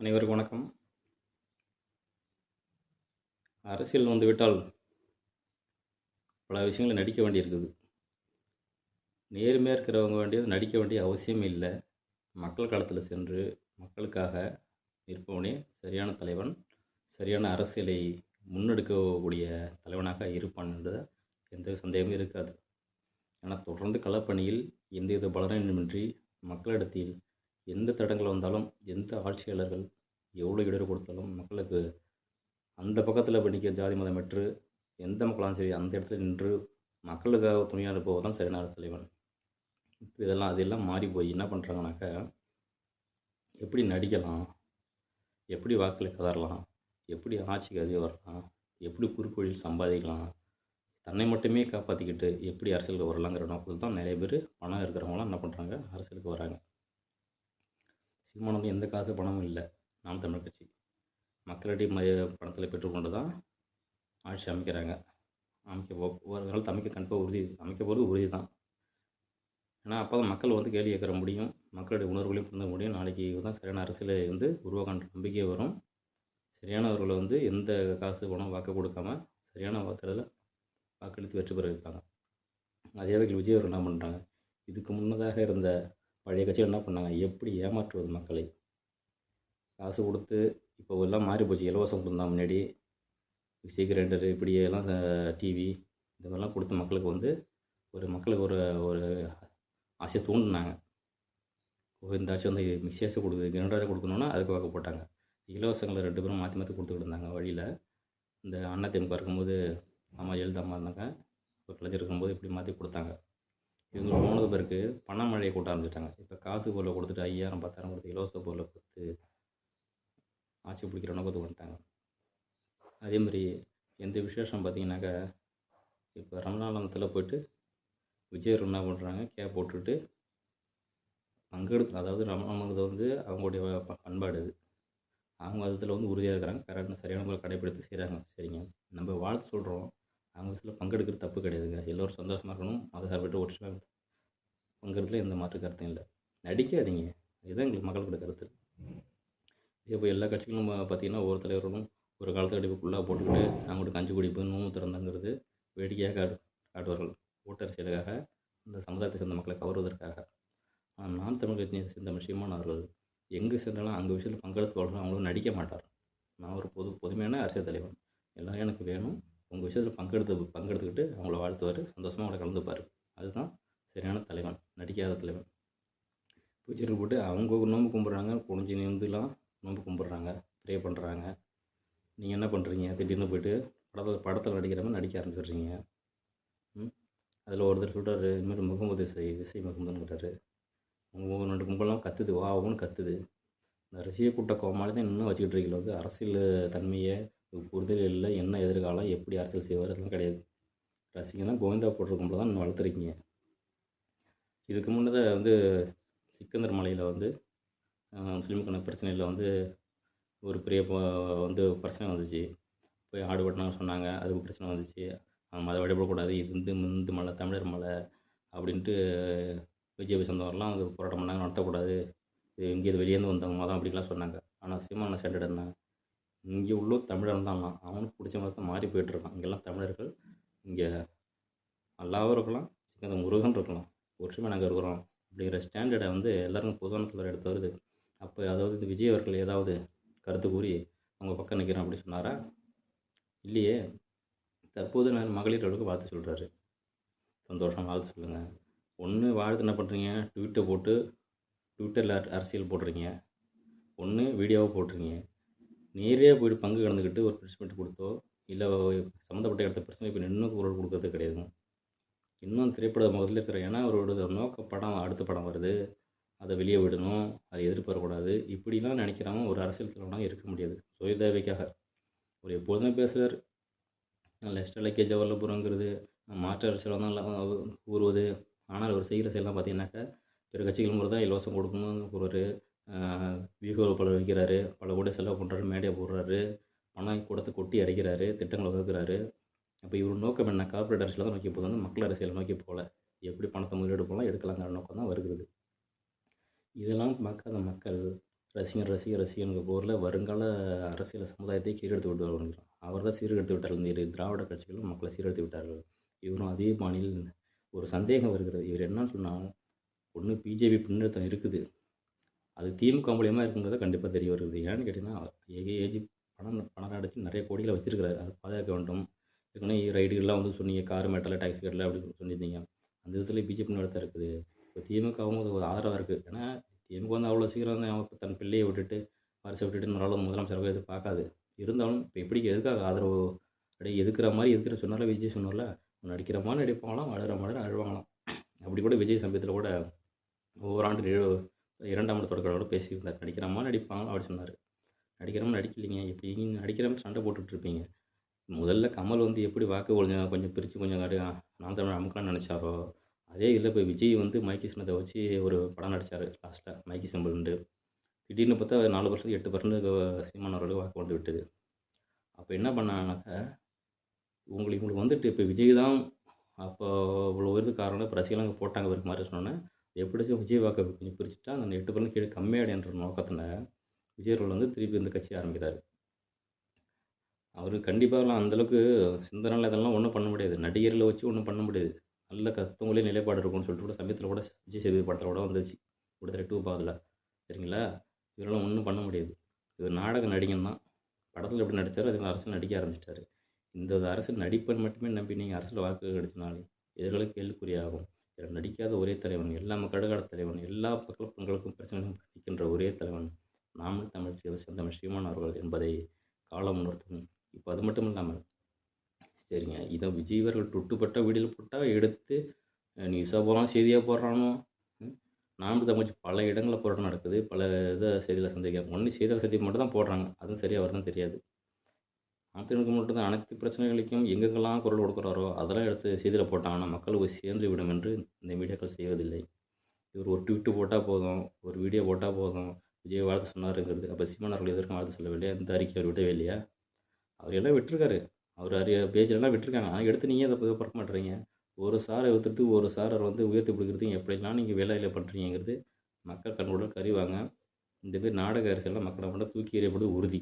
அனைவருக்கும் வணக்கம். அரசியல் வந்துவிட்டால் பல விஷயங்களை நடிக்க வேண்டியிருக்குது. நேர்மையாக இருக்கிறவங்க வேண்டியது நடிக்க வேண்டிய அவசியம் இல்லை. மக்கள் களத்தில் சென்று மக்களுக்காக நிற்பவனே சரியான தலைவன் சரியான அரசியலை முன்னெடுக்கக்கூடிய தலைவனாக இருப்பான் என்ற எந்த சந்தேகமும் இருக்காது. ஆனால் தொடர்ந்து களப்பணியில் எந்தவித பலனின்றி மக்களிடத்தில் எந்த தடங்கள் வந்தாலும் எந்த ஆட்சியாளர்கள் எவ்வளோ இடர் கொடுத்தாலும் மக்களுக்கு அந்த பக்கத்தில் படிக்க ஜாதி மதமற்று எந்த மக்களாலும் சரி அந்த இடத்துல நின்று மக்களுக்காக துணியாக இருப்பவர் தான் சரியான தலைவன். இப்போ இதெல்லாம் அதெல்லாம் மாறி போய் என்ன பண்ணுறாங்கனாக்கா எப்படி நடிக்கலாம் எப்படி வாக்கில் கதறலாம் எப்படி ஆட்சிக்கு அதிகம் வரலாம் எப்படி குறுக்கொழில் சம்பாதிக்கலாம் தன்னை மட்டுமே காப்பாற்றிக்கிட்டு எப்படி அரசியலுக்கு வரலாங்கிற நோக்கத்தில் தான் நிறைய பேர் பணம் இருக்கிறவங்களாம் என்ன பண்ணுறாங்க அரசியலுக்கு வராங்க. சீமானுக்கு எந்த காசு பணமும் இல்லை. நாம் தமிழ் கட்சி. மக்களிடையே ம பணத்தில் பெற்றுக்கொண்டு தான் ஆட்சி அமைக்கிறாங்க. அமைக்க போ ஒரு நாள் அமைக்க கண்டிப்பாக உறுதி அமைக்க போகிறது உறுதி தான் ஏன்னா அப்போ தான் மக்கள் வந்து கேள்வி கேட்குற முடியும். மக்களுடைய உணர்வுகளையும் புரிந்த முடியும். நாளைக்கு தான் சரியான அரசியலை வந்து உருவாக்கின்ற நம்பிக்கை வரும். சரியானவர்களை வந்து எந்த காசு பணம் வாக்கு கொடுக்காம சரியான வாக்குறதில் வாக்களித்து வெற்றி பெற வைப்பாங்க அதே வகையில் விஜய் அவர்கள் என்ன பண்ணுறாங்க இதுக்கு முன்னதாக இருந்த பழைய கட்சிகள் என்ன பண்ணாங்க? எப்படி ஏமாற்றுவது மக்களை? காசு கொடுத்து இப்போ எல்லாம் மாறி போச்சு. இலவசம் கொடுத்தான் முன்னாடி மிக்சி கிரைண்டரு இப்படி எல்லாம் டிவி இந்த மாதிரிலாம் கொடுத்து மக்களுக்கு வந்து ஒரு மக்களுக்கு ஒரு ஒரு ஆசையை தூண்டினாங்க. இந்த ஆட்சி வந்து மிக்சியாச்சும் கொடுக்குது கிரைண்டராச்சும் கொடுக்கணுன்னா அதுக்கு வாக்கு போட்டாங்க. இலவசங்களை ரெண்டு பேரும் மாற்றி மாற்றி கொடுத்துக்கிட்டு இருந்தாங்க வழியில். இந்த அண்ணா திமுக இருக்கும்போது அம்மா எழுதாமல் இருந்தாங்க இப்போ கலைஞர் இருக்கும்போது இப்படி மாற்றி கொடுத்தாங்க. இவங்க போனது பிறகு பணமழையை கூட்ட ஆரம்பிச்சிட்டாங்க. இப்போ காசு பொருளை கொடுத்துட்டு ஐயாயிரம் பத்தாயிரம் கொடுத்து இலவச பொருளை கொடுத்து ஆட்சி பிடிக்கிற நோக்கத்துக்கு வந்துட்டாங்க அதே மாதிரி எந்த விசேஷம் பார்த்தீங்கன்னாக்கா இப்போ ரமணாலயத்தில் போயிட்டு விஜயர் என்ன பண்ணுறாங்க கேப் போட்டுட்டு பங்கெடுத்து அதாவது ரமணாமங்கிறது வந்து அவங்களுடைய பண்பாடு இது. அவங்க அதில் வந்து உறுதியாக இருக்கிறாங்க. கரெக்டாக சரியான முறை கடைப்பிடித்து செய்கிறாங்க சரிங்க. நம்ம வாழ்த்து சொல்கிறோம் அவங்க பங்கெடுக்கிறது தப்பு கிடையாதுங்க. எல்லோரும் சந்தோஷமாக இருக்கணும். மத சார்பிட்டு ஒற்றுமை பங்கெடுத்துல எந்த மாற்று கருத்தும் இல்லை. நடிக்காதீங்க. இதுதான் எங்களுக்கு மக்களோட கருத்து. இதே போய் எல்லா கட்சிகளும் பார்த்தீங்கன்னா ஒவ்வொரு தலைவர்களும் ஒரு காலத்து கடிப்புக்குள்ளாக போட்டுக்கிட்டு அவங்களுக்கு கஞ்சி குடிப்பு நோம்பு திறந்தாங்கிறது வேடிக்கையாக காட்டு காட்டுவார்கள். ஓட்டரசியலுக்காக இந்த சமுதாயத்தை சேர்ந்த மக்களை கவர்வதற்காக. ஆனால் நான் தமிழ் கட்சியை சேர்ந்த விஷயமானவர்கள் எங்கே சென்றாலும் அங்கே விஷயத்தில் பங்கெடுத்து வாழ்றோம் அவங்களும் நடிக்க மாட்டார் நான் ஒரு பொது பொதுமையான அரசியல் தலைவன். எல்லாம் எனக்கு வேணும். உங்கள் விஷயத்தில் பங்கெடுத்து பங்கெடுத்துக்கிட்டு அவங்கள வாழ்த்துவார் சந்தோஷமாக அவங்கள கலந்துப்பார். அதுதான் சரியான தலைவன் நடிக்காத தலைவன். பூஜைகள் போட்டு அவங்க நோன்பு கும்பிட்றாங்க குடிஞ்சி நிந்துலாம் நோன்பு கும்பிட்றாங்க ப்ரே பண்ணுறாங்க நீங்கள் என்ன பண்ணுறீங்க திடீர்னு போயிட்டு படத்தில் படத்தில் நடிக்கிற மாதிரி நடிக்க ஆரம்பிச்சிடுறீங்க. அதில் ஒருத்தர் சொல்கிறாரு இதுமாதிரி முகமது இசை இசை முகமதுன்னுறாரு உங்கள் ரெண்டு கும்பலாம் கத்துது வா ஆகும்னு கத்துது. இந்த ரசிக கூட்ட கோமாளி தான் இன்னும் வச்சுக்கிட்டு இருக்கீங்களோ வந்து அரசியல் தன்மையை புரிதல் இல்லை என்ன எதிர்காலம் எப்படி அரசியல் செய்வார் அதெல்லாம் கிடையாது. ரசிகனா கோவிந்தா போடுற கும்பலை தான் இன்னும் வளர்த்துருக்கீங்க. இதுக்கு முன்னதாக வந்து சிக்கந்தர் மலையில் வந்து முஸ்லீமுக்கான பிரச்சனையில் வந்து ஒரு பெரிய வந்து பிரச்சனை வந்துச்சு. போய் ஆடு வெட்டினாங்க சொன்னாங்க அதுக்கு பிரச்சனை வந்துச்சு. அவன் மத வழிபடக்கூடாது இது இந்து இந்து மலை தமிழர் மலை அப்படின்ட்டு விஜய் சொந்தவரெலாம் வந்து போராட்டம் பண்ணாங்க நடத்தக்கூடாது. இது இங்கேருந்து வெளியேருந்து வந்தவங்க மதம் அப்படின்லாம் சொன்னாங்க. ஆனால் சீமான ஸ்டாண்டர்ட் என்ன இங்கே உள்ள தமிழன் தான் அவனுக்கு பிடிச்ச மாதிரி தான் மாறி போயிட்டுருக்கான் இங்கெல்லாம் தமிழர்கள் இங்கே அல்லாவும் இருக்கலாம் சிக்கந்த முருகன் இருக்கலாம் ஒற்றுமை நாங்கள் இருக்கிறோம் அப்படிங்கிற ஸ்டாண்டர்டை வந்து எல்லாருக்கும் பொதுவான தலைவர் எடுத்து வருது. அப்போ அதாவது இந்த விஜய் அவர்கள் ஏதாவது கருத்து கூறி அவங்க பக்கம் நிற்கிறேன் அப்படி சொன்னாரா? இல்லையே. தற்போது நான் மகளிர்களுக்கு வாழ்த்து சொல்கிறாரு சந்தோஷம் வாழ்த்து சொல்லுங்கள் ஒன்று வாழ்த்து என்ன பண்ணுறீங்க ட்விட்டர் போட்டு ட்விட்டரில் அரசியல் போடுறீங்க. ஒன்று வீடியோவை போடுறீங்க. நேரே போயிட்டு பங்கு கலந்துக்கிட்டு ஒரு ப்ரெஸ் கொடுத்தோ இல்லை சம்மந்தப்பட்ட இடத்த பிரச்சனை இப்போ இன்னும் குரல் கொடுக்கறது கிடையாது. இன்னும் திரைப்பட முதல்ல இருக்கிற ஏன்னா அவரோட நோக்க படம் அடுத்த படம் வருது. அதை வெளியே விடணும் அதை எதிர்பார்க்கக்கூடாது இப்படிலாம் நினைக்கிறாம ஒரு அரசியல் தலைவனாக இருக்க முடியாது. சுய தேவைக்காக ஒரு எப்போதுமே பேசுகிறார் லெஸ்ட் லக்கே வரலப்புறங்கிறது மாற்று அரசியல் தான் கூறுவது. ஆனால் அவர் செய்கிற செயலாம் பார்த்தீங்கன்னாக்கா பிற கட்சிகள் முறை தான் இலவசம் கொடுக்கணும்னு கூறுவார். வியூகோ பல வைக்கிறாரு. பல கூட செலவு பண்ணுறாரு மேடையை போடுறாரு. பணம் கூடத்தை கொட்டி அடைக்கிறாரு திட்டங்களை வகுக்கிறாரு. அப்போ இவர் நோக்கம் என்ன? கார்ப்பரேட் அரசியல் தான் நோக்கி போகுது மக்கள் அரசியலை நோக்கி போகல. எப்படி பணத்தை முதலீடு போகலாம் எடுக்கலாங்கிற நோக்கம் தான் வருகிறது. இதெல்லாம் பார்க்காத மக்கள் ரசிகன் ரசிகர் ரசிகனுக்கு போரில் வருங்கால அரசியல் சமுதாயத்தை கீழெடுத்து விட்டு அவர் தான் சீர்கெடுத்து விட்டார் இந்த இரு திராவிட கட்சிகளும் மக்களை சீர்கெடுத்து விட்டார்கள். இவரும் அதே பாணியில் ஒரு சந்தேகம் வருகிறது. இவர் என்னன்னு சொன்னால் ஒன்று பிஜேபி பின்னெடுத்தம் இருக்குது. அது திமுக மூலியமாக இருக்குங்கிறத கண்டிப்பாக தெரிய வருது. ஏன்னு கேட்டிங்கன்னா ஏகே ஏஜி பணம் பணம் அடைச்சி நிறைய கோடிகளை வச்சிருக்கிறாரு. அதை பாதுகாக்க வேண்டும். ஏற்கனவே ரைடுகள்லாம் வந்து சொன்னீங்க கார் மெட்டலில் டாக்ஸி கட்டல அப்படின்னு சொல்லியிருந்தீங்க. அந்த விதத்தில் பிஜேபி நடத்த இருக்குது. இப்போ திமுகவும் அது ஒரு ஆதரவாக இருக்குது ஏன்னா திமுக வந்து அவ்வளோ சீக்கிரம் வந்து அவன் தன் பிள்ளையை விட்டுட்டு வரிசை விட்டுட்டு நாளும் முதலமைச்சர் எது பார்க்காது. இருந்தாலும் இப்போ எப்படி எதுக்காக ஆதரவு அப்படியே எதுக்குற மாதிரி எதுக்கிற சொன்னால விஜய் சொன்னார்ல நடிக்கிற மாதிரி நடிப்பாங்களாம் அழுகிற மாதிரி அழுவாங்களாம் அப்படி கூட விஜய் சமயத்தில் கூட ஒவ்வொரு ஆண்டு இரண்டாம் ஆண்டு தொடக்க பேசியிருந்தார். நடிக்கிற மாதிரி அப்படி சொன்னார். நடிக்கிற மாதிரி நடிக்கலைங்க. எப்படி நடிக்கிற மாதிரி சண்டை போட்டுட்டு இருப்பீங்க முதல்ல கமல் வந்து எப்படி வாக்கு கொஞ்சம் கொஞ்சம் பிரித்து கொஞ்சம் காட்டு நான் தமிழ் அமுக்கான்னு நினச்சாரோ? அதே இதில் இப்போ விஜய் வந்து மைக்கி சின்னத்தை வச்சு ஒரு படம் நடித்தார் லாஸ்ட்டில் மைக்கி சிம்பிள்ண்டு திடீர்னு பார்த்தா நாலு பர்சன்ட் எட்டு பர்சன்ட் சீமானவர்களுக்கு வாக்கு வந்து விட்டது. அப்போ என்ன பண்ணாங்கனாக்கா உங்களுக்கு இவங்களுக்கு வந்துட்டு இப்போ விஜய் தான் அப்போ இவ்வளோ வருது காரணம் இப்போ ரசிகலாங்க அங்கே போட்டாங்க ஒரு மாதிரி சொன்னோன்னே எப்படிச்சும் விஜய் வாக்கை கொஞ்சம் பிரிச்சுட்டா அந்த எட்டு பர்சன்ட் கீழே கம்மியாடுன்ற நோக்கத்தில் விஜய் ரோல் வந்து திருப்பி இந்த கட்சி ஆரம்பிக்கிறார். அவர் கண்டிப்பாகலாம் அந்தளவுக்கு சிந்தனால் இதெல்லாம் ஒன்றும் பண்ண முடியாது. நடிகர்களை வச்சு ஒன்றும் பண்ண முடியாது. நல்ல கத்தவங்களே நிலைப்பாடு இருக்கும்னு சொல்லிட்டு கூட சமயத்தில் கூட விஜய் சேதுபதி படத்தில் கூட வந்துச்சு கொடுத்துற டூ பாதில் சரிங்களா? இவரெல்லாம் ஒன்றும் பண்ண முடியாது. இவர் நாடக நடிகன் தான். படத்தில் எப்படி நடித்தாரோ அதே மாதிரி அரசியல் நடிக்க ஆரம்பிச்சிட்டாரு. இந்த அரசு அரசியல் நடிப்பன் மட்டுமே நம்பி நீங்கள் அரசியல் வாக்கு கிடைச்சினாலே எதிர்களுக்கு கேள்விக்குறியாகும். நடிக்காத ஒரே தலைவன் எல்லா மக்களோட தலைவன் எல்லா மக்கள் பெண்களுக்கும் பிரச்சனைகளும் படிக்கின்ற ஒரே தலைவன் நாமல் தமிழ் செய்த செந்தமிழ் ஸ்ரீமான் அவர்கள் என்பதை காலம் உணர்த்தும். இப்போ அது மட்டும் இல்லாமல் சரிங்க இதை விஜய் அவர்கள் தொட்டுப்பட்ட வீடியில் போட்டால் எடுத்து நியூஸாக போகிறான் செய்தியாக போடுறானோ ம், நாம் தமிழ் பல இடங்களில் போராட்டம் நடக்குது பல இதை செய்தியில் சந்தேகம் ஒன்று செய்தியில் செய்தி மட்டும் தான் போடுறாங்க அதுவும் சரியாக வருதுன்னு தெரியாது. அதிமுக மட்டும் தான் அனைத்து பிரச்சனைகளுக்கும் எங்கெங்கெல்லாம் குரல் கொடுக்குறாரோ அதெல்லாம் எடுத்து செய்தியில் போட்டாங்கன்னா மக்கள் போய் சேர்ந்து விடும் என்று இந்த மீடியாக்கள் செய்வதில்லை. இவர் ஒரு ட்விட்டு போட்டால் போதும் ஒரு வீடியோ போட்டால் போதும். விஜய் வாழ்த்து சொன்னாருங்கிறது. அப்போ சீமான் அவர்கள் எதற்கும் வாழ்த்து சொல்லவில்லையா இந்த அறிக்கை அவர் விட்டவே இல்லையா? அவர் எல்லாம் விட்டுருக்காரு. அவர் அறிய பேஜ்லலாம் விட்டுருக்காங்க. ஆனால் எடுத்து நீங்கள் அதை பார்க்க மாட்டுறீங்க? ஒரு சாரை எடுத்துட்டு ஒரு சாரை வந்து உயர்த்தி பிடிக்கிறது எப்படிலாம் நீங்கள் வேலையில் பண்ணுறீங்கிறது மக்கள் கண்ணோட கறிவாங்க இந்த பேர் நாடக அரசியலாம் மக்களை மட்டும் தூக்கி எறியப்படுவது உறுதி.